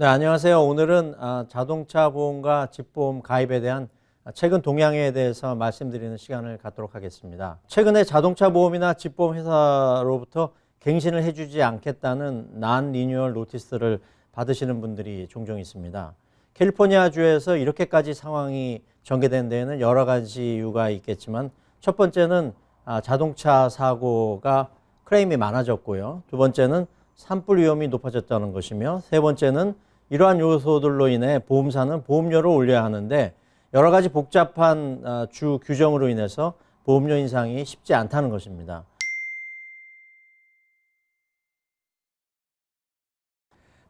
네, 안녕하세요. 오늘은 아, 자동차 보험과 집보험 가입에 대한 최근 동향에 대해서 말씀드리는 시간을 갖도록 하겠습니다. 최근에 자동차 보험이나 집보험 회사로부터 갱신을 해주지 않겠다는 난 리뉴얼 노티스를 받으시는 분들이 종종 있습니다. 캘리포니아주에서 이렇게까지 상황이 전개된 데에는 여러 가지 이유가 있겠지만 첫 번째는 아, 자동차 사고가 크레임이 많아졌고요. 두 번째는 산불 위험이 높아졌다는 것이며 세 번째는 이러한 요소들로 인해 보험사는 보험료를 올려야 하는데 여러 가지 복잡한 아, 주 규정으로 인해서 보험료 인상이 쉽지 않다는 것입니다.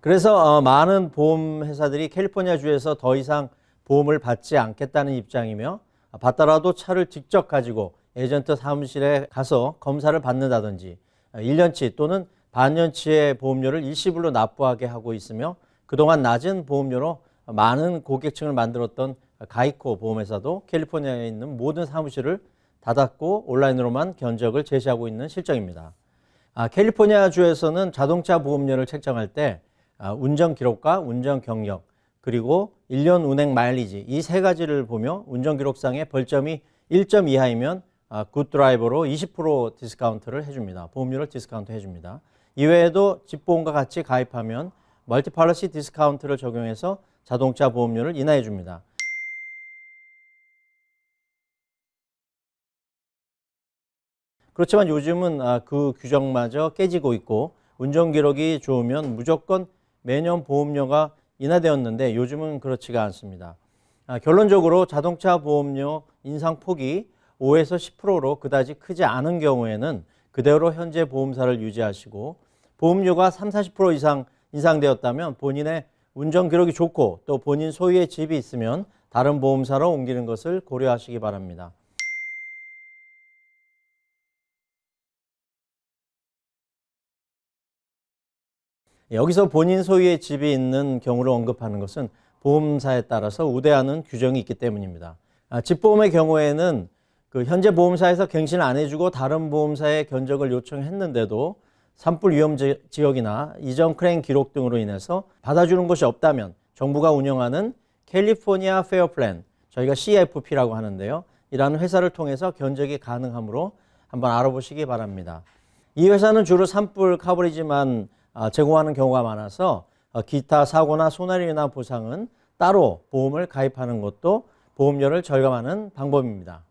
그래서 어, 많은 보험 회사들이 캘리포니아 주에서 더 이상 보험을 받지 않겠다는 입장이며 아, 받더라도 차를 직접 가지고 에이전트 사무실에 가서 검사를 받는다든지 아, 1년치 또는 반년치의 보험료를 일시불로 납부하게 하고 있으며 그동안 낮은 보험료로 많은 고객층을 만들었던 가이코 보험회사도 캘리포니아에 있는 모든 사무실을 닫았고 온라인으로만 견적을 제시하고 있는 실정입니다. 아, 캘리포니아 주에서는 자동차 보험료를 책정할 때 아, 운전 기록과 운전 경력 그리고 1년 운행 마일리지 이 세 가지를 보며 운전 기록상의 벌점이 1점 이하이면 아, 굿 드라이버로 20% 디스카운트를 해줍니다. 보험료를 디스카운트 해줍니다. 이외에도 집보험과 같이 가입하면 멀티팔러시 디스카운트를 적용해서 자동차 보험료를 인하해 줍니다. 그렇지만 요즘은 아, 그 규정마저 깨지고 있고 운전 기록이 좋으면 무조건 매년 보험료가 인하되었는데 요즘은 그렇지가 않습니다. 아, 결론적으로 자동차 보험료 인상 폭이 5에서 10%로 그다지 크지 않은 경우에는 그대로 현재 보험사를 유지하시고 보험료가 3, 40% 이상 인상되었다면 본인의 운전 기록이 좋고 또 본인 소유의 집이 있으면 다른 보험사로 옮기는 것을 고려하시기 바랍니다. 여기서 본인 소유의 집이 있는 경우를 언급하는 것은 보험사에 따라서 우대하는 규정이 있기 때문입니다. 아, 집보험의 경우에는 그 현재 보험사에서 갱신을 안 해주고 다른 보험사에 견적을 요청했는데도 산불 위험 지- 지역이나 이전 크레인 기록 등으로 인해서 받아주는 곳이 없다면 정부가 운영하는 캘리포니아 페어 플랜 저희가 CFP라고 하는데요. 이라는 회사를 통해서 견적이 가능하므로 한번 알아보시기 바랍니다. 이 회사는 주로 산불 커버리지만 아, 제공하는 경우가 많아서 어, 기타 사고나 손해나 보상은 따로 보험을 가입하는 것도 보험료를 절감하는 방법입니다.